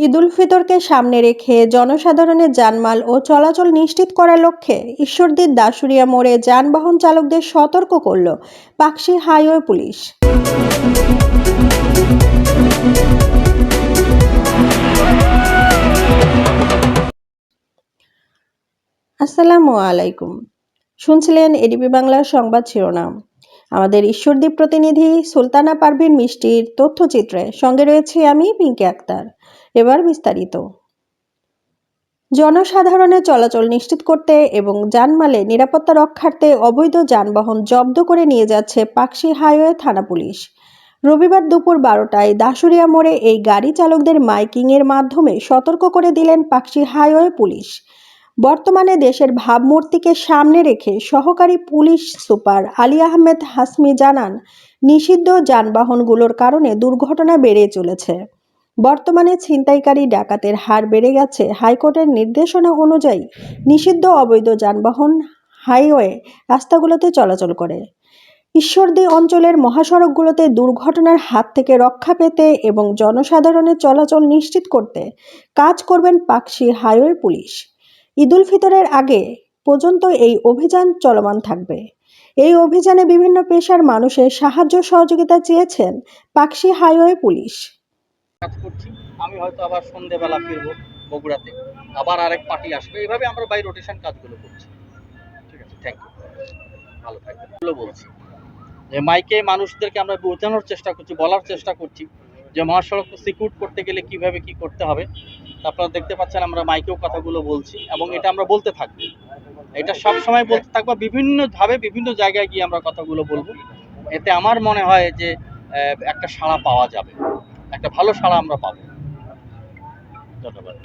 ঈদ উল ফিতরকে সামনে রেখে জনসাধারণের জানমাল ও চলাচল নিশ্চিত করার লক্ষ্যে ঈশ্বরদীর দাসুরিয়া মোড়ে যানবাহন চালকদের সতর্ক করল পাকশি হাইওয়ে পুলিশ। আসসালামু আলাইকুম। শুনছিলেন এডিপি বাংলার সংবাদ শিরোনাম। আমাদের ঈশ্বরদীপ প্রতিনিধি সুলতানা পারভিন মিষ্টির তথ্যচিত্রে সঙ্গে রয়েছে আমি পিঙ্কি আক্তার। এবার বিস্তারিত। জনসাধারণের চলাচল নিশ্চিত করতে এবং জানমালে নিরাপত্তা রক্ষার্থে অবৈধ যানবাহন জব্দ করে নিয়ে যাচ্ছে পাকশি হাইওয়ে থানা পুলিশ। রবিবার দুপুর বারোটায় দাসুরিয়া মোড়ে এই গাড়ি চালকদের মাইকিংয়ের মাধ্যমে সতর্ক করে দিলেন পাকশি হাইওয়ে পুলিশ। বর্তমানে দেশের ভাবমূর্তিকে সামনে রেখে সহকারী পুলিশ সুপার আলী আহমেদ হাসমি জানান, নিষিদ্ধ যানবাহনগুলোর কারণে দুর্ঘটনা বেড়ে চলেছে। বর্তমানে ছিনতাইকারী ডাকাতের হার বেড়ে গেছে। হাইকোর্টের নির্দেশনা অনুযায়ী নিষিদ্ধ অবৈধ যানবাহন, হাইওয়ে রাস্তাগুলোতে চলাচল করে। ঈশ্বরদী অঞ্চলের মহাসড়কগুলোতে দুর্ঘটনার হাত থেকে রক্ষা পেতে এবং জনসাধারণের চলাচল নিশ্চিত করতে কাজ করবেন পাকশি হাইওয়ে পুলিশ। ঈদুল ফিতরের আগে পর্যন্ত এই অভিযান চলমান থাকবে। এই অভিযানে বিভিন্ন পেশার মানুষের সাহায্য সহযোগিতা চেয়েছেন পাকশি হাইওয়ে পুলিশ। কাজ করছি। আমি হয়তো আবার সন্ধেবেলা ফিরবো বগুড়াতে। আবার আরেক পার্টি আসবে। এইভাবে আমরা বাই রোটেশন কাজগুলো করছি। ঠিক আছে? থ্যাংক ইউ ভালো বলছি যে মাইকে মানুষদেরকে আমরা বোঝানোর চেষ্টা করছি, বলার চেষ্টা করছি যে মহাসড়ক সিকিউর করতে গেলে কীভাবে কি করতে হবে। আপনারা দেখতে পাচ্ছেন আমরা মাইকেও কথাগুলো বলছি এবং এটা আমরা বলতে থাকব। এটা সব সময় বলতে থাকব। বিভিন্নভাবে বিভিন্ন জায়গায় গিয়ে আমরা কথাগুলো বলব। এতে আমার মনে হয় যে একটা সাড়া পাওয়া যাবে। একটা ভালো সাড়া আমরা পাবো। ধন্যবাদ।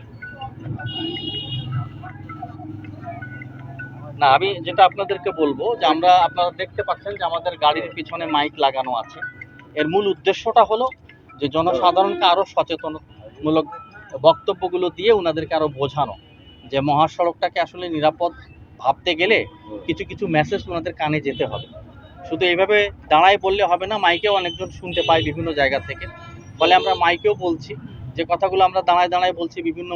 না আমি যেটা আপনাদেরকে বলব যে আমরা আপনারা দেখতে পাচ্ছেন যে আমাদের গাড়ির পিছনে মাইক লাগানো আছে। এর মূল উদ্দেশ্যটা হলো যে জনসাধারণকে আরও সচেতনমূলক বক্তব্যগুলো দিয়ে ওনাদেরকে আরও বোঝানো। যে মহাসড়কটাকে আসলে নিরাপদ ভাবতে গেলে কিছু কিছু মেসেজ ওনাদের কানে যেতে হবে। শুধু এইভাবে দাঁড়ায় বললে হবে না মাইকেও অনেকজন শুনতে পায় বিভিন্ন জায়গা থেকে। ফলে আমরা মাইকেও বলছি, যে কথাগুলো আমরা দাঁড়ায় দাঁড়ায় বলছি বিভিন্ন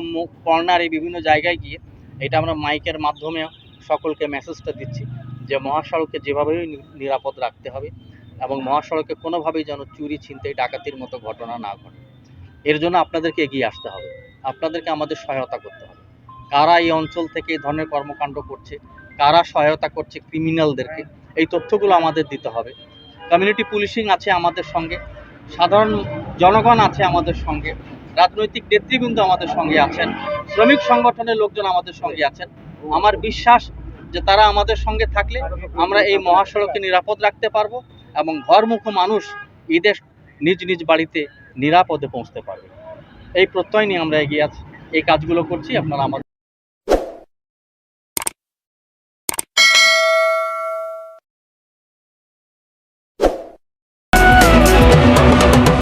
কর্নারে বিভিন্ন জায়গায় গিয়ে, এটা আমরা মাইকের মাধ্যমে সকলকে মেসেজটা দিচ্ছি, যে মহাসড়কে যেভাবেই নিরাপদ রাখতে হবে এবং মহাসড়কে কোনোভাবেই যেন চুরি, ছিনতাই, ডাকাতির মতো ঘটনা না ঘটে। এর জন্য আপনাদেরকে এগিয়ে আসতে হবে, আপনাদেরকে আমাদের সহায়তা করতে হবে। কারা এই অঞ্চল থেকে এই ধরনের কর্মকাণ্ড করছে, কারা সহায়তা করছে ক্রিমিনালদেরকে এই তথ্যগুলো আমাদের দিতে হবে। কমিউনিটি পুলিশিং আছে আমাদের সঙ্গে। সাধারণ জনগণ আছে আমাদের সঙ্গে, রাজনৈতিক নেতৃবৃন্দ আমাদের সঙ্গে আছেন, শ্রমিক সংগঠনের লোকজন আমাদের সঙ্গে আছেন। আমার বিশ্বাস যে তারা আমাদের সঙ্গে থাকলে আমরা এই মহাসড়কে নিরাপদ রাখতে পারব এবং ঘরমুখ মানুষ ঈদের নিজ নিজ বাড়িতে নিরাপদে পৌঁছতে পারবে। এই প্রত্যয় নিয়ে আমরা এগিয়ে আছি। এই কাজগুলো করছি, আপনারা আমাদের